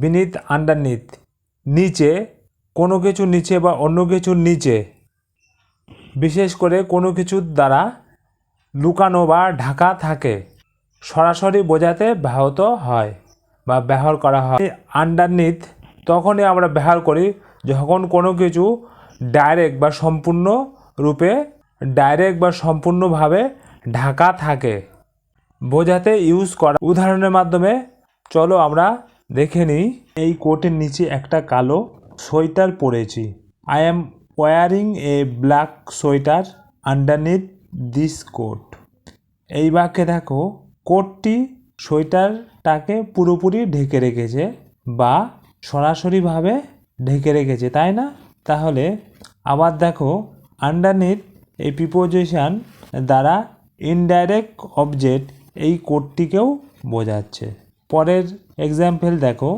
Vinit underneath নিচে কোনো কিছু নিচে বা অন্য কিছুর নিচে। বিশেষ করে কোনো কিছুর দ্বারা লুকানো বা ঢাকা থাকে, সরাসরি বোঝাতে ব্যাহত হয় বা ব্যবহার করা হয়। আন্ডারনিথ তখনই আমরা ব্যবহার করি যখন কোনো কিছু ডাইরেক্ট বা সম্পূর্ণ রূপে, ডাইরেক্ট বা সম্পূর্ণভাবে ঢাকা থাকে। বোঝাতে ইউজ করা। উদাহরণের মাধ্যমে চলো আমরা দেখে নিই। এই কোটের নিচে একটা কালো সোয়েটার পরেছি। I am wearing a black sweater underneath this coat এই বাক্যে দেখো, কোটটি সোয়েটারটাকে পুরোপুরি ঢেকে রেখেছে বা সরাসরিভাবে ঢেকে রেখেছে, তাই না? তাহলে আবার দেখো আন্ডারনিথ এই প্রিপোজিশন দ্বারা ইনডাইরেক্ট অবজেক্ট এই কোডটিকেও বোঝাচ্ছে। পরের এক্সাম্পল দেখো,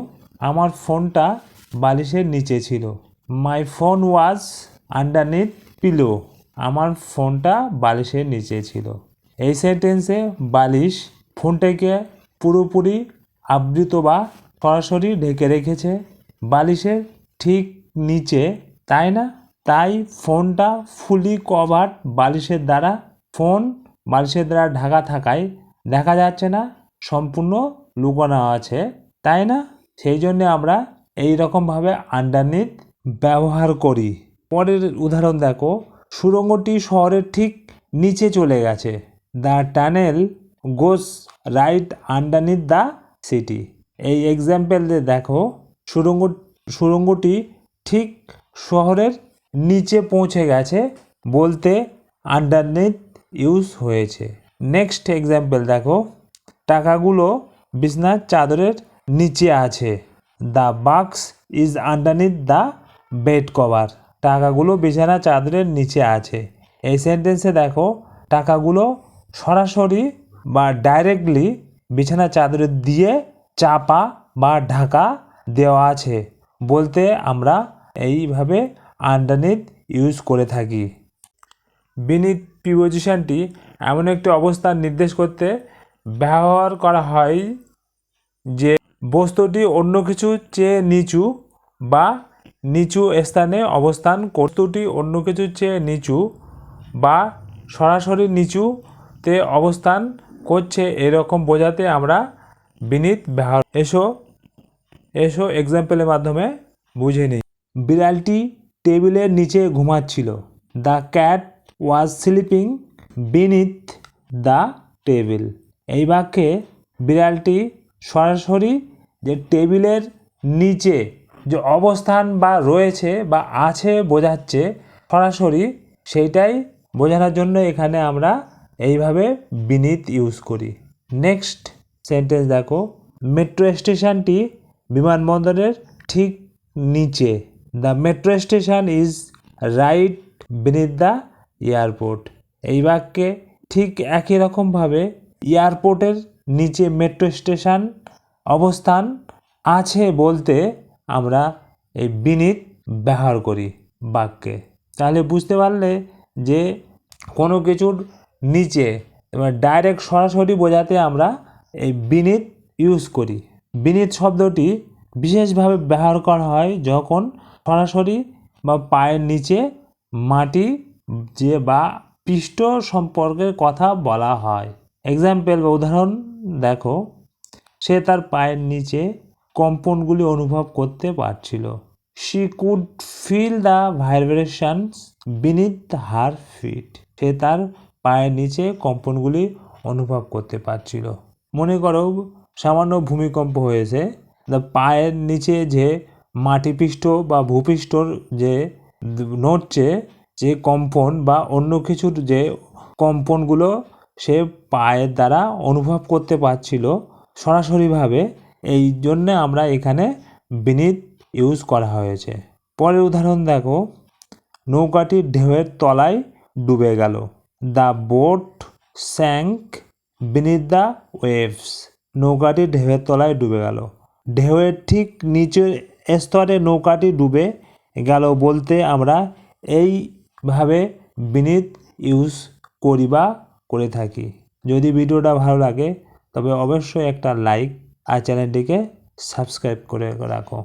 আমার ফোনটা বালিশের নিচে ছিল। My phone was underneath pillow আমার ফোনটা বালিশের নিচে ছিল। এই সেন্টেন্সে বালিশ ফোনটাকে পুরোপুরি আবৃত বা সরাসরি ঢেকে রেখেছে। বালিশের ঠিক নিচে, তাই না? তাই ফোনটা ফুলি কভার বালিশের দ্বারা। ফোন বালিশের দ্বারা ঢাকা থাকায় দেখা যাচ্ছে না, সম্পূর্ণ লুকানো আছে, তাই না? সেই জন্য আমরা এই রকমভাবে আন্ডারনিথ ব্যবহার করি। পরের উদাহরণ দেখো, সুড়ঙ্গটি শহরের ঠিক নিচে চলে গেছে। The tunnel goes right underneath the city এই এক্সাম্পল দিয়ে দেখো, সুড়ঙ্গ, সুড়ঙ্গটি ঠিক শহরের নিচে পৌঁছে গেছে বলতে আন্ডারনিথ ইউজ হয়েছে। নেক্সট এক্সাম্পল দেখো, টাকাগুলো বিছনার চাদরের নিচে আছে। The box is underneath the bed cover টাকাগুলো বিছানা চাদরের নিচে আছে। এই সেন্টেন্সে দেখো, টাকাগুলো সরাসরি বা ডাইরেক্টলি বিছানা চাদরে দিয়ে চাপা বা ঢাকা দেওয়া আছে। বলতে আমরা এইভাবে আন্ডারনিথ ইউজ করে থাকি। বিনিত প্রিপোজিশনটি এমন একটি অবস্থান নির্দেশ করতে ব্যবহার করা হয় যে বস্তুটি অন্য কিছু চেয়ে নিচু বা নিচু স্থানে অবস্থান বস্তুটি অন্য কিছুর চেয়ে নিচু বা সরাসরি নিচুতে অবস্থান করছে এরকম বোঝাতে আমরা বিনীত ব্যবহার এসো এসো এক্সাম্পলের মাধ্যমে বুঝে নিই। বিড়ালটি টেবিলের নিচে ঘুমাচ্ছিল। The cat was sleeping beneath the table এই বাক্যে বিড়ালটি সরাসরি যে টেবিলের নিচে যে অবস্থান বা রয়েছে বা আছে বোঝাচ্ছে, সরাসরি সেইটাই বোঝানোর জন্য এখানে আমরা এইভাবে বিনীত ইউজ করি। নেক্সট সেন্টেন্স দেখো। মেট্রো স্টেশনটি বিমানবন্দরের ঠিক নিচে। The metro station is right beneath the airport এই বাক্যে ঠিক একই রকমভাবে এয়ারপোর্টের নিচে মেট্রো স্টেশন অবস্থান আছে বলতে আমরা এই বিনীত ব্যবহার করি বাক্যে। তাহলে বুঝতে পারলে যে কোনো কিছুর নিচে এবার ডাইরেক্ট সরাসরি বোঝাতে আমরা এই বিনীত ইউজ করি। বিনিত শব্দটি বিশেষভাবে ব্যবহার করা হয় যখন সরাসরি বা পায়ের নিচে মাটি যে বা পৃষ্ঠ সম্পর্কের কথা বলা হয়। এক্সাম্পল বা উদাহরণ, দেখো, সে তার পায়ের নিচে কম্পনগুলি অনুভব করতে পারছিল। She could feel the vibrations beneath her feet সে তার পায়ের নিচে কম্পনগুলি অনুভব করতে পারছিল। মনে করো, সামান্য ভূমিকম্প হয়েছে। দ্য পায়ের নিচে যে মাটিপৃষ্ঠ বা ভূপৃষ্ঠর যে নড়ছে, যে কম্পন বা অন্য কিছুর যে কম্পনগুলো সে পায়ের দ্বারা অনুভব করতে পারছিল সরাসরিভাবে। এই জন্যে আমরা এখানে বিনীত ইউজ করা হয়েছে। পরের উদাহরণ দেখো। নৌকাটি ঢেউয়ের তলায় ডুবে গেল। The boat sank beneath the waves নৌকাটি ঢেউয়ের তলায় ডুবে গেল। ঢেউয়ের ঠিক নিচের স্তরে নৌকাটি ডুবে গেল বলতে আমরা এইভাবে বিনীত ইউজ করি বা করে থাকি। যদি ভিডিওটা ভালো লাগে, তবে অবশ্যই একটা লাইক আর চ্যানেলটিকে সাবস্ক্রাইব করে রাখো।